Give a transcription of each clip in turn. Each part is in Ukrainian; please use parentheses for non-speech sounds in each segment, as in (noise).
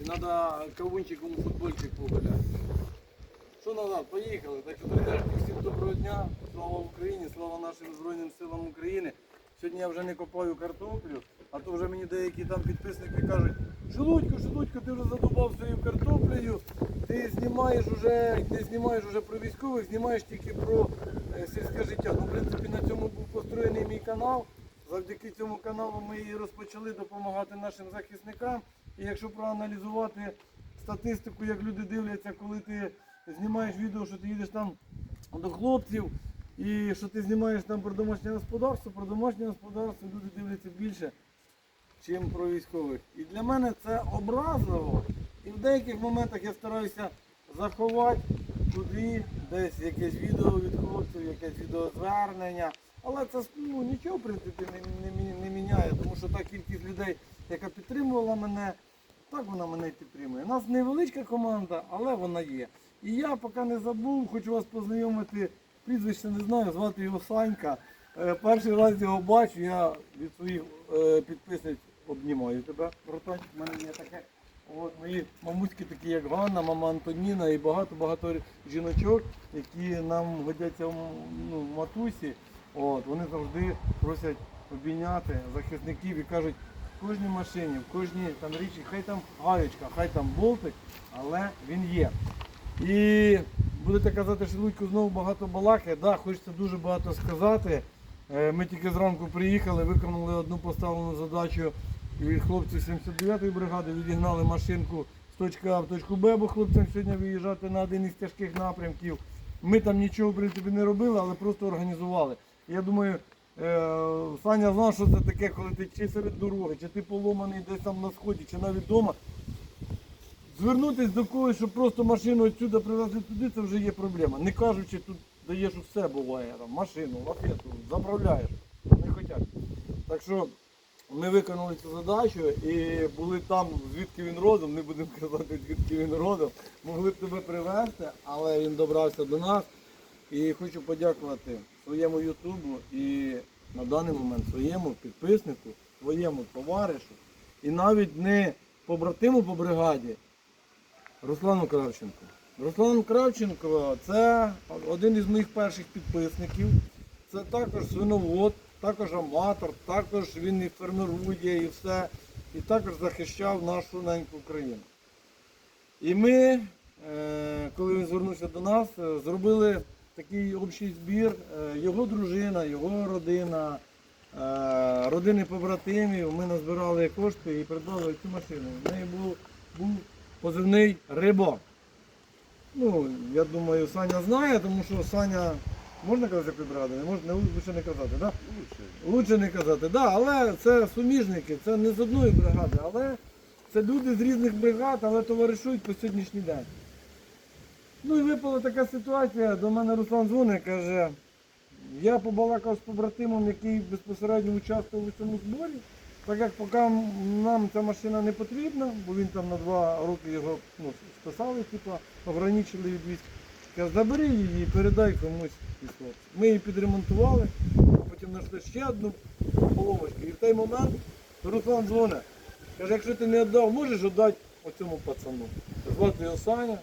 І треба кавунчиком футбольчик погуляти. Що назад, поїхали. Так що, друзі, всім доброго дня. Слава Україні, слава нашим Збройним силам України. Сьогодні я вже не копаю картоплю, а то вже мені деякі там підписники кажуть, Шелудько, Шелудько, ти вже задубав своєю картоплею, ти знімаєш уже, не знімаєш уже про військових, знімаєш тільки про е, сільське життя. Ну, в принципі, на цьому був построєний мій канал. Завдяки цьому каналу ми і розпочали допомагати нашим захисникам. І якщо проаналізувати статистику, як люди дивляться, коли ти знімаєш відео, що ти їдеш там до хлопців, і що ти знімаєш там про домашнє господарство, про домашнє господарство люди дивляться більше, ніж про військових. І для мене це образливо. І в деяких моментах я стараюся заховати туди десь якесь відео від хлопців, якесь відеозвернення. Але це ну, нічого в принципі не, не, не міняє, тому що та кількість людей, яка підтримувала мене, так вона мене і підтримує. У нас невеличка команда, але вона є. І я поки не забув, хочу вас познайомити. Прізвище не знаю, звати його Санька. Е, Перший раз його бачу, я від своїх е, підписниць обнімаю тебе, братань. У мене є таке. От мої мамуськи такі, як Ганна, мама Антоніна і багато-багато жіночок, які нам годяться в, ну, в матусі. От, вони завжди просять обійняти захисників і кажуть, в кожній машині, в кожній там річі, хай там гаєчка, хай там болтик, але він є. І будете казати, що Луцько знову багато балакає. Да, хочеться дуже багато сказати. Е, Ми тільки зранку приїхали, виконали одну поставлену задачу від хлопців 79-ї бригади, відігнали машинку з точки А в точку Б, бо хлопцям сьогодні виїжджати на один із тяжких напрямків. Ми там нічого в принципі не робили, але просто організували. Я думаю, е, Саня знав, що це таке, коли ти чи серед дороги, чи ти поломаний десь там на сході, чи навіть вдома. Звернутися до когось, щоб просто машину відсюди привезли туди, це вже є проблема. Не кажучи, тут даєш все буває, там, машину, лафету, заправляєш. Не хочуть. Так що ми виконали цю задачу і були там, звідки він родом, не будемо казати, звідки він родом. Могли б тебе привезти, але він добрався до нас. І хочу подякувати своєму Ютубу і на даний момент своєму підписнику, своєму товаришу і навіть не побратиму по бригаді, Руслану Кравченку. Руслан Кравченко це один із моїх перших підписників. Це також свиновод, також аматор, також він і фермерує і все. І також захищав нашу неньку Україну. І ми, е, коли він звернувся до нас, е, зробили такий общий збір. Е, Його дружина, його родина, е, родини побратимів. Ми назбирали кошти і придбали цю машину. В неї був, був позивний Рибо. Ну, я думаю, Саня знає, тому що Саня, можна казати, бригади? Не можна, лучше не казати, так? Да? Лучше не казати, да, але це суміжники, це не з одної бригади, але це люди з різних бригад, але товаришують по сьогоднішній день. Ну і випала така ситуація, до мене Руслан дзвонить, каже, я побалакав з побратимом, який безпосередньо участвував у цьому зборі, так як поки нам ця машина не потрібна, бо він там на два роки його ну, списали, типу, ограничили від військ. Каже, забери її і передай комусь із хлопців. Ми її підремонтували, потім знайшли ще одну поломочку. І в той момент Руслан дзвонить. Каже, якщо ти не віддав, можеш віддати оцьому пацану. Звати його Саня.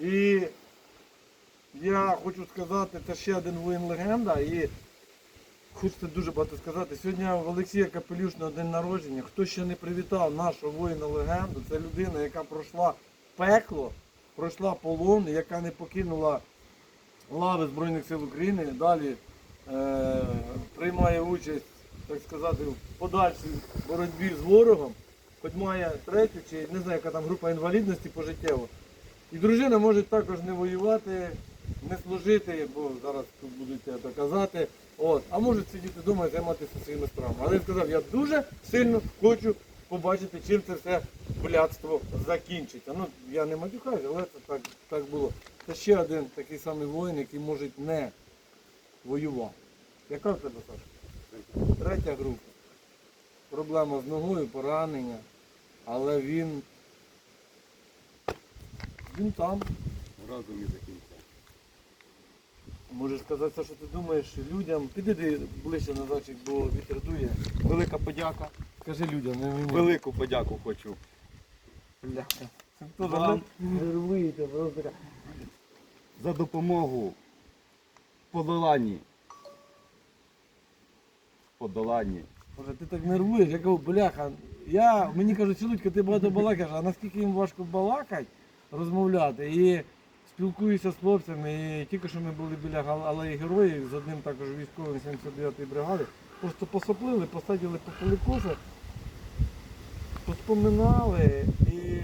І я хочу сказати, це ще один воїн легенда. І хочеться дуже багато сказати. Сьогодні в Олексія Капелюшного день народження. Хто ще не привітав нашого воїна легенду, це людина, яка пройшла пекло, пройшла полон, яка не покинула лави Збройних сил України. Далі е, приймає участь, так сказати, в подальшій боротьбі з ворогом, хоч має третю чи не знаю, яка там група інвалідності пожиттєво. І дружина може також не воювати, не служити, бо зараз тут будуть це казати. От, а можуть сидіти вдома і займатися своїми справами. Але він сказав, я дуже сильно хочу побачити, чим це все блядство закінчиться. Ну, я не матюкаюся, але це так, так було. Це ще один такий самий воїн, який може не воювати. Яка в тебе, Саша? Третя група. Проблема з ногою, поранення. Але він. Він там. Разом і до кінця. Можеш сказати, все, що ти думаєш людям. Підійди ближче назад, бо вітер дує. Велика подяка. Скажи людям, не мені. Велику подяку хочу. Бляха. Вам. нервуєте, просто. За допомогу в подоланні. Подоланні. Боже, ти так нервуєш, я кажу, бляха. Я, мені кажуть, Чолудько, ти багато балакаєш, а наскільки їм важко балакати, розмовляти. І спілкуюся з хлопцями. І тільки що ми були біля алеї героїв з одним також військовим 79-ї бригади. Просто посоплили, посадили попили кофе, поспоминали. І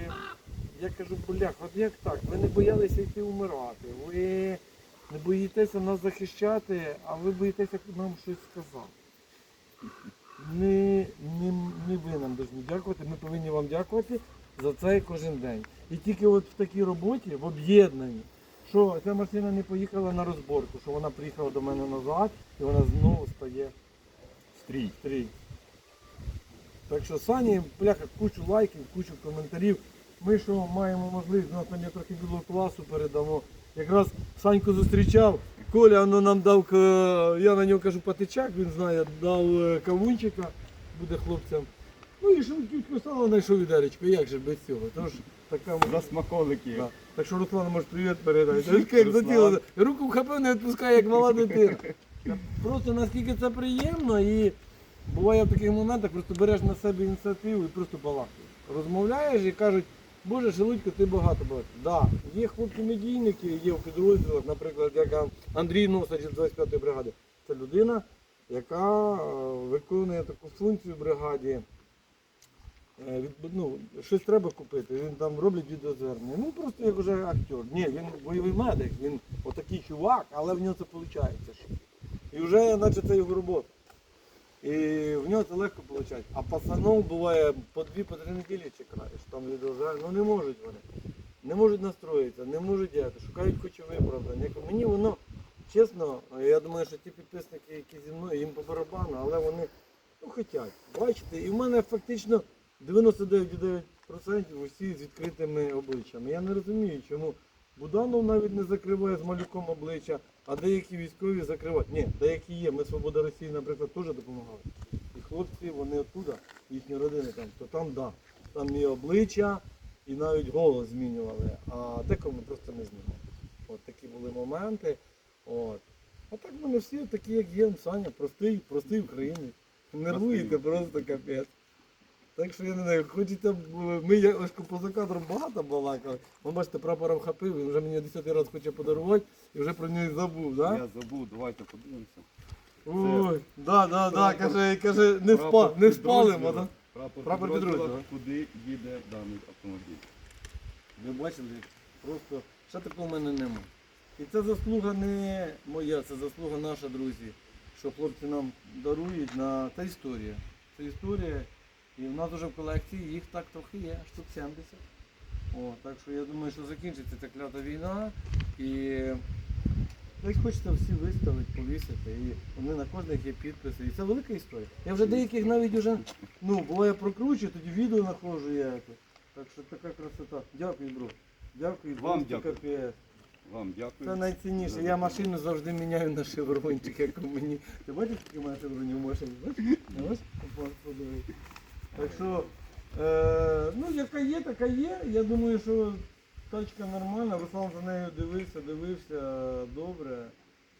я кажу, блях, от як так? Ви не боялися йти умирати, ви не боїтеся нас захищати, а ви боїтеся нам щось сказати. Не, не, не ви нам повинні дякувати, ми повинні вам дякувати за це кожен день. І тільки от в такій роботі, в об'єднанні, що ця машина не поїхала на розборку, що вона приїхала до мене назад і вона знову стає Стрій. стрій. Так що Сані, бляха, кучу лайків, кучу коментарів. Ми що маємо можливість, ну, там я трохи білого класу передамо. Якраз Саньку зустрічав, Коля ну, нам дав, я на нього кажу патичак, він знає, дав е, кавунчика, буде хлопцям. Ну і швидківську сало знайшов відеречко, як же без цього. Тож така За смаколики. Да. Так що Руслан, може привіт передати. Як руку вхопив, не відпускає, як мала дитина. Просто наскільки це приємно і буває в таких моментах, просто береш на себе ініціативу і просто балакаєш. Розмовляєш і кажуть, Боже, Шелудько, ти багато балакаєш. Да, є хлопці-медійники, є в підрозділах, наприклад, як Андрій Носач з 25-ї бригади. Це людина, яка е, виконує таку функцію в бригаді. Е, ну, щось треба купити, він там робить відеозвернення. Ну просто як уже актер. Ні, він бойовий медик, він отакий чувак, але в нього це виходить. І вже наче це його робота. І в нього це легко виходить. А пацанов буває по дві по три неділі чекаєш, там відеозвернення. Ну не можуть вони. Не можуть настроїтися, не можуть діяти, шукають кучу виправдань. Я Мені воно, чесно, я думаю, що ті підписники, які зі мною, їм по барабану, але вони ну, хочуть. Бачите, і в мене фактично 99,9% усі з відкритими обличчями. Я не розумію, чому Буданов навіть не закриває з малюком обличчя, а деякі військові закривають. Ні, деякі є. Ми Свобода Росії, наприклад, теж допомагали. І хлопці, вони оттуда, їхні родини там, то там да. Там і обличчя, і навіть голос змінювали, а декого ми просто не знімали. От такі були моменти. От. А так вони всі такі, як є, Саня, простий, простий українець. Нервуєте просто капець. Так що я не знаю, хочете, б, ми я ось поза кадром багато балакали. Ви бачите, прапором хапив, він вже мені 10 раз хоче подарувати і вже про нього забув, так? Я забув, давайте подивимося. Ой, да, да, да, прапор- каже, каже, не, Прапор не спалимо, підрозділу. так? Прапор, Прапор підрозділу, підрозділу. Куди їде даний автомобіль. Ви бачили, просто ще такого в мене нема. І це заслуга не моя, це заслуга наша, друзі, що хлопці нам дарують на та історія. Це історія. І в нас вже в колекції їх так трохи є, штук 70. О, так що я думаю, що закінчиться ця клята війна. І їх хочеться всі виставити, повісити. І вони на кожних є підписи. І це велика історія. Я вже деяких навіть вже, ну, буває прокручую, тоді відео знаходжу я. Так що така красота. Дякую, бро. Дякую, Вам дякую. Вам дякую. Це найцінніше. Я машину завжди міняю на шеврончик, як у мені. Ти бачиш, в мене шевроні в машині? Бачиш? Подивись. Так що, е, ну яка є, така є. Я думаю, що тачка нормальна. Руслан за нею дивився, дивився добре.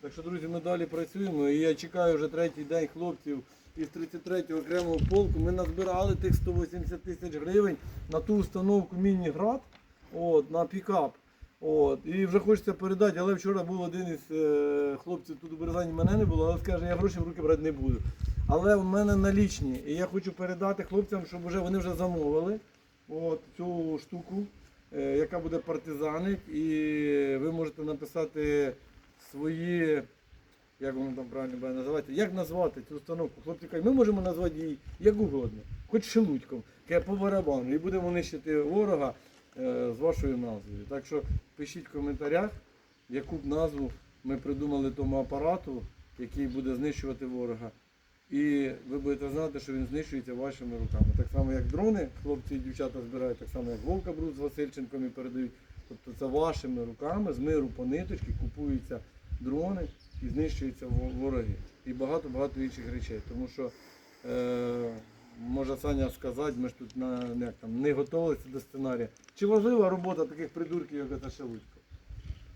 Так що, друзі, ми далі працюємо. І я чекаю вже третій день хлопців із 33-го окремого полку. Ми назбирали тих 180 тисяч гривень на ту установку Міні-Град, от, на пікап. От, і вже хочеться передати, але вчора був один із е, хлопців тут у Березані, мене не було, але скаже, я гроші в руки брати не буду. Але в мене налічні. І я хочу передати хлопцям, щоб вже вони вже замовили от, цю штуку, е, яка буде партизаник. І ви можете написати свої, як воно там правильно буде називати, як назвати цю установку. Хлопці кажуть, ми можемо назвати її як угодно, хоч шелудьком, по барабану. І будемо нищити ворога е, з вашою назвою. Так що пишіть в коментарях, яку б назву ми придумали тому апарату, який буде знищувати ворога. І ви будете знати, що він знищується вашими руками. Так само, як дрони, хлопці і дівчата збирають, так само, як Вовка Бруд з Васильченком і передають. Тобто це вашими руками з миру по ниточки купуються дрони і знищуються вороги. І багато-багато інших речей. Тому що е, може Саня сказати, ми ж тут на, як там, не готувалися до сценарія. Чи важлива робота таких придурків, як це Шелудько?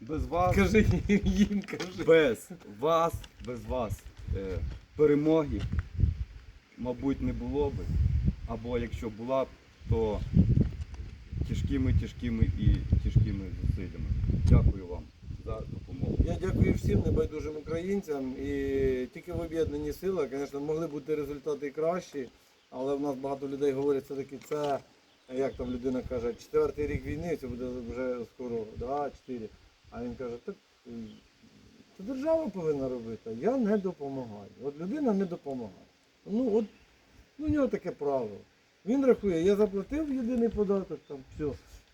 Без вас, Кажи їм, кажи. без вас, без вас е, перемоги, мабуть, не було би. Або якщо була б, то тяжкими, тяжкими і тяжкими зусиллями. Дякую вам за допомогу. Я дякую всім небайдужим українцям і тільки в об'єднанні сили, звісно, могли бути результати кращі, але в нас багато людей говорять, все-таки це, як там людина каже, четвертий рік війни, це буде вже скоро, да, чотири. А він каже, так це держава повинна робити, я не допомагаю. От людина не допомагає. Ну от ну, у нього таке правило. Він рахує, я заплатив єдиний податок, там все,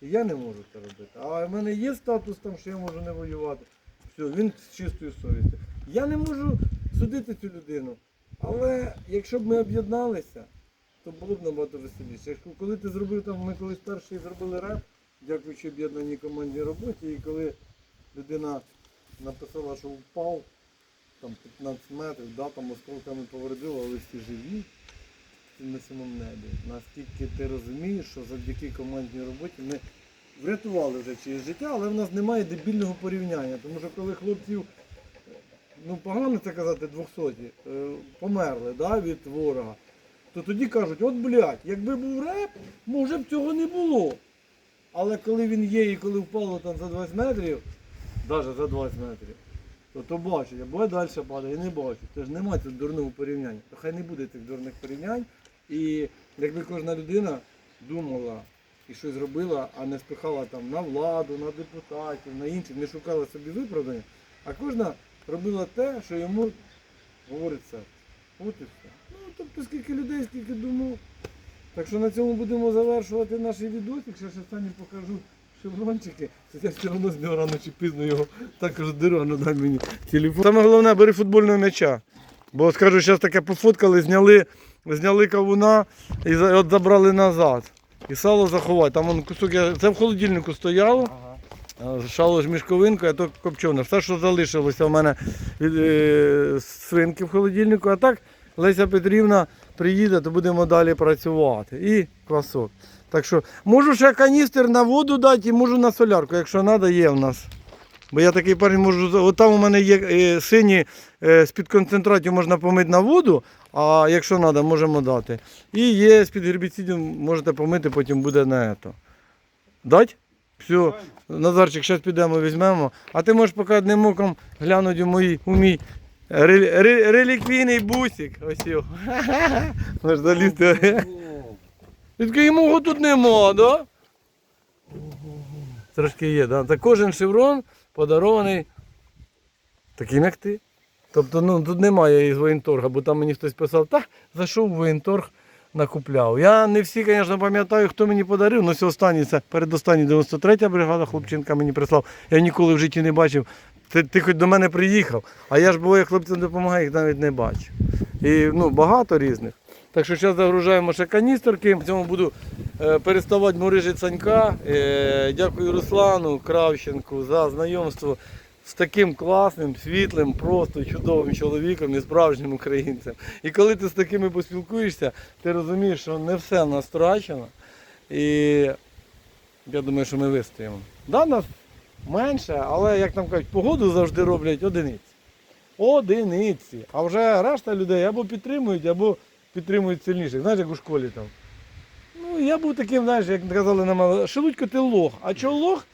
і я не можу це робити. А в мене є статус там, що я можу не воювати. Все, він з чистою совістю. Я не можу судити цю людину. Але якщо б ми об'єдналися, то було б набагато веселіше. Якщо коли ти зробив там, ми колись перший зробили реп, дякуючи об'єднаній командній роботі, і коли людина написала, що впав там 15 метрів, да, там осколками повредило, але всі живі на самому небі. Наскільки ти розумієш, що завдяки командній роботі ми врятували вже чиєсь життя, але в нас немає дебільного порівняння. Тому що коли хлопців, ну погано це казати, 200, е, померли да, від ворога, то тоді кажуть, от блядь, якби був реп, може б цього не було. Але коли він є і коли впало там за 20 метрів, навіть за 20 метрів, то то бачить, або далі падає, і не бачу. Це ж немає тут дурного порівняння. То хай не буде цих дурних порівнянь. І якби кожна людина думала і щось робила, а не спихала там на владу, на депутатів, на інших, не шукала собі виправдання, а кожна робила те, що йому говорить серце. От і все. Ну, тобто скільки людей, скільки думав. Так що на цьому будемо завершувати наш відосик. Ще самі покажу шеврончики. Це я все одно з нього рано чи пізно його також дирано дай мені телефон. Саме головне, бери футбольного м'яча. Бо скажу, зараз таке пофоткали, зняли, зняли кавуна і от забрали назад. І сало заховати. Там вон кусок, я- це в холодильнику стояло. Ага. Шало ж мішковинку, а то копчене. Все, що залишилося в мене від е, свинки в холодильнику. А так Леся Петрівна приїде, то будемо далі працювати. І квасок. Так що можу ще каністр на воду дати і можу на солярку, якщо треба, є в нас. Бо я такий парень можу. От там у мене є е, сині е, з-під концентратів можна помити на воду, а якщо треба, можемо дати. І є з-під гербіцидів, можете помити, потім буде на ето. Дать? Все. Назарчик, зараз підемо, візьмемо. А ти можеш поки одним оком глянути у, мої, у мій релі- ре- реліквійний бусик. Ось його. (laughs) Можеш залізти. Такий йому тут нема, да? Трошки є, да? Та кожен шеврон подарований таким, як ти. Тобто, ну тут немає із воєнторга, бо там мені хтось писав, так, зайшов воєнторг, накупляв. Я не всі, звісно, пам'ятаю, хто мені подарив, але це останній, це передостанній 93-я бригада хлопчинка мені прислав. Я ніколи в житті не бачив. Ти, ти хоч до мене приїхав, а я ж буває хлопцям допомагаю, їх навіть не бачу. І ну, багато різних. Так що зараз загружаємо ще каністерки. В цьому буду е, переставати мурижить Санька. Е, дякую Руслану Кравченку за знайомство з таким класним, світлим, просто чудовим чоловіком і справжнім українцем. І коли ти з такими поспілкуєшся, ти розумієш, що не все в нас втрачено. І я думаю, що ми вистоїмо. Да, нас менше, але як там кажуть, погоду завжди роблять одиниці. Одиниці. А вже решта людей або підтримують, або підтримують сильніших. Знаєш, як у школі там. Ну, я був таким, знаєш, як казали на мене, Шелудько, ти лох. А чого лох?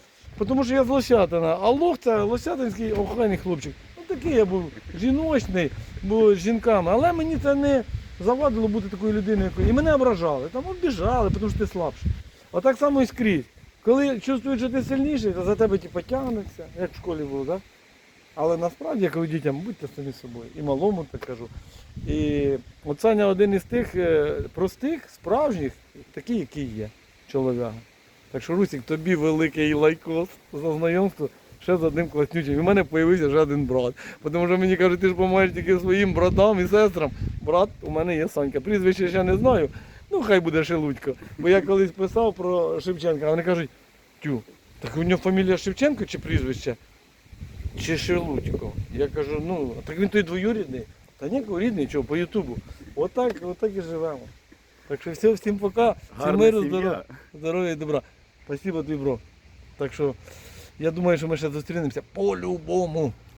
Тому що я з Лосятина. А лох це Лосятинський охайний хлопчик. Ну такий я був жіночний, був з жінками. Але мені це не завадило бути такою людиною, якою. І мене ображали. Там обіжали, тому що ти слабший. Отак само і скрізь. Коли чувствують, що ти сильніший, то за тебе типу, тягнеться, як в школі було, так? Але насправді я кажу дітям, будьте самі собою. І малому так кажу. І от Саня один із тих е, простих, справжніх, такий, який є, чоловіка. Так що, Русік, тобі великий лайкос за знайомство ще з одним класнючим. І в мене з'явився вже один брат. Тому що мені кажуть, ти ж допомагаєш тільки своїм братам і сестрам. Брат у мене є Санька. Прізвище ще не знаю. Ну, хай буде Шелудько. Бо я колись писав про Шевченка, а вони кажуть, тю, так у нього фамілія Шевченко чи прізвище? Чешелудько. Я кажу, ну, так він той двоюрідний. Та ніякого рідний, чого, по Ютубу. Отак, отак і живемо. Так що все, всім пока, всім миру, здоров'я, здоров'я і добра. Спасибо тобі, бро. Так що я думаю, що ми ще зустрінемося по-любому.